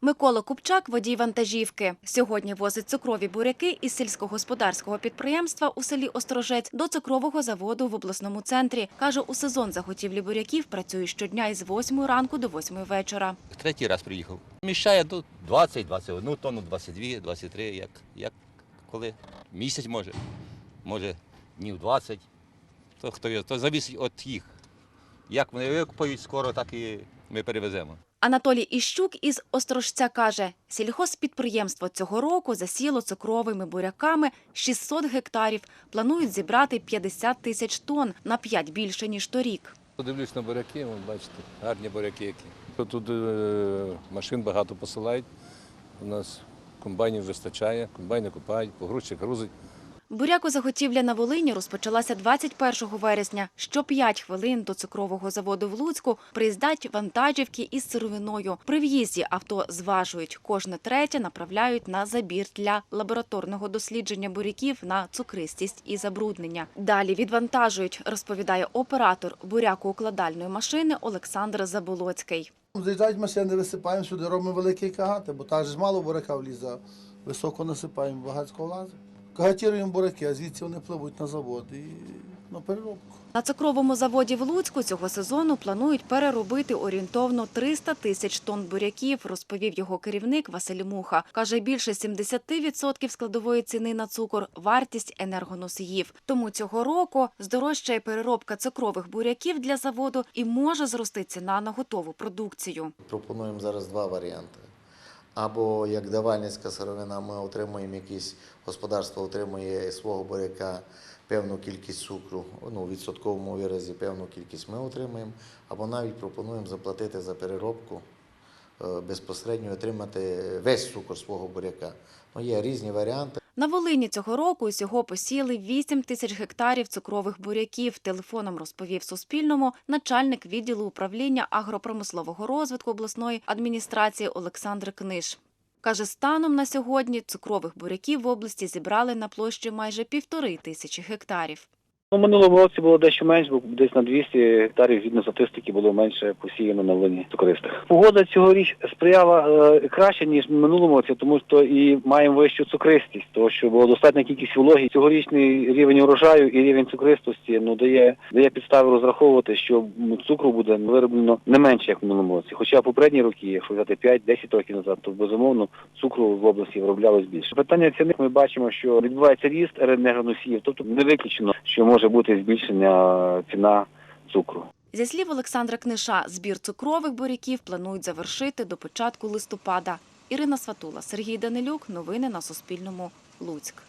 Микола Купчак – водій вантажівки. Сьогодні возить цукрові буряки із сільськогосподарського підприємства у селі Острожець до цукрового заводу в обласному центрі. Каже, у сезон заготівлі буряків працює щодня із 8 ранку до 8 вечора. Третій раз приїхав. Міщає до 20, 21 тонну, 22, 23, як, як коли. Місяць може, може днів 20. То, хто, то зависить від їх. Як вони викупають скоро, так і ми перевеземо. Анатолій Іщук із Острожця каже, сільгосппідприємство цього року засіло цукровими буряками 600 гектарів. Планують зібрати 50 тисяч тонн на 5 більше, ніж торік. Подивлюсь на буряки, вон, бачите, гарні буряки які. Тут е, машин багато посилають. У нас комбайнів вистачає, комбайни купають, погрузчик грузить. Бурякозаготівля на Волині розпочалася 21 вересня. Що 5 хвилин до цукрового заводу в Луцьку приїздять вантажівки із сировиною. При в'їзді авто зважують. Кожне третє направляють на забір для лабораторного дослідження буряків на цукристість і забруднення. Далі відвантажують, розповідає оператор бурякоукладальної машини Олександр Заболоцький. Заїжджають машини, висипаємо сюди, робимо великі кагати, бо же ж мало буряка влізе, високо насипаємо, багатько влазить. Кагатіруємо буряки, а звідси вони пливуть на завод і на переробку. На цукровому заводі в Луцьку цього сезону планують переробити орієнтовно 300 тисяч тонн буряків, розповів його керівник Василь Муха. Каже, більше 70% складової ціни на цукор – вартість енергоносіїв. Тому цього року здорожчає переробка цукрових буряків для заводу і може зрости ціна на готову продукцію. Пропонуємо зараз два варіанти. Або як давальницька сировина, ми отримуємо якісь господарство отримує свого буряка певну кількість цукру, ну, в відсотковому виразі певну кількість ми отримуємо, або навіть пропонуємо заплатити за переробку безпосередньо отримати весь цукор свого буряка. Ну, є різні варіанти. На Волині цього року усього посіяли 8 тисяч гектарів цукрових буряків. Телефоном розповів Суспільному начальник відділу управління агропромислового розвитку обласної адміністрації Олександр Книж. Каже, станом на сьогодні цукрових буряків в області зібрали на площі майже півтори тисячі гектарів. У минулому році було дещо менше, бо десь на 200 гектарів згідно статистики було менше посіяно на волині цукристих. Погода цьогоріч сприяла е, краще ніж минулому році, тому що і маємо вищу цукристість, тому що була достатня кількість вологі. Цьогорічний рівень урожаю і рівень цукристості ну дає дає підстави розраховувати, що цукру буде вироблено не менше як в минулому році. Хоча попередні роки, якщо взяти 5-10 років назад, то безумовно цукру в області вироблялось більше. Питання ціни ми бачимо, що відбувається ріст енергоносіїв, тобто не виключено, що може бути збільшення ціна цукру. Зі слів Олександра Книша, збір цукрових буряків планують завершити до початку листопада. Ірина Сватула, Сергій Данилюк. Новини на Суспільному. Луцьк.